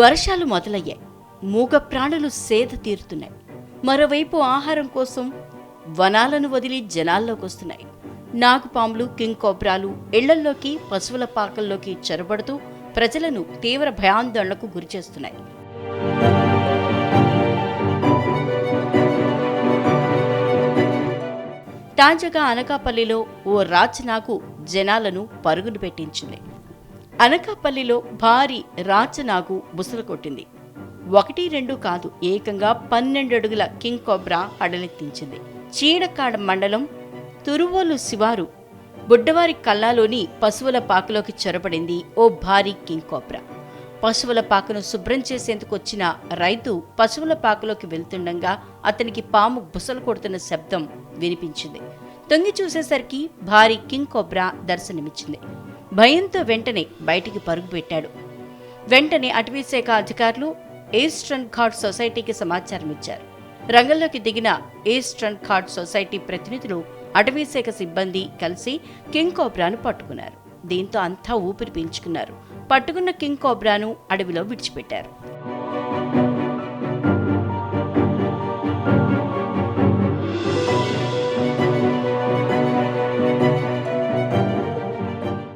వర్షాలు మొదలయ్యాయి. మూగ ప్రాణులు సేద తీరుతున్నాయి. మరోవైపు ఆహారం కోసం వనాలను వదిలి జనాల్లోకి వస్తున్నాయి. నాగుపాములు కింగ్ కోబ్రాలు ఇళ్ళల్లోకి పశువుల పాకల్లోకి చొరబడుతూ ప్రజలను తీవ్ర భయాందోళనకు గురిచేస్తున్నాయి తాజాగా అనకాపల్లిలో ఓ రాచనాగు జనాలను పరుగులు పెట్టించింది. అనకాపల్లిలో భారీ రాచనాగు బుసలు కొట్టింది. ఒకటి రెండు కాదు ఏకంగా పన్నెండు అడుగుల కింగ్ కోబ్రా అడలెత్తించింది. చీడకాడ మండలం తురువోలు శివారు బుడ్డవారి కల్లాలోని పశువుల పాకలోకి చొరబడింది ఓ భారీ కింగ్ కోబ్రా. పశువుల పాకను శుభ్రం చేసేందుకు వచ్చిన రైతు పశువుల పాకలోకి వెళ్తుండగా అతనికి పాము బుసలు కొడుతున్న శబ్దం వినిపించింది. తొంగి చూసేసరికి భారీ కింగ్ కోబ్రా దర్శనమిచ్చింది. భయంతో వెంటనే బయటికి పరుగు పెట్టాడు. వెంటనే అటవీశాఖ అధికారులు ఈస్టర్న్ ఘాట్ సొసైటీకి సమాచారం ఇచ్చారు. రంగంలోకి దిగిన ఈస్టర్న్ ఘాట్ సొసైటీ ప్రతినిధులు అటవీశాఖ సిబ్బంది కలిసి కింగ్ కోబ్రాను పట్టుకున్నారు. దీంతో అంతా ఊపిరి పీల్చుకున్నారు. పట్టుకున్న కింగ్ కోబ్రాను అడవిలో విడిచిపెట్టారు.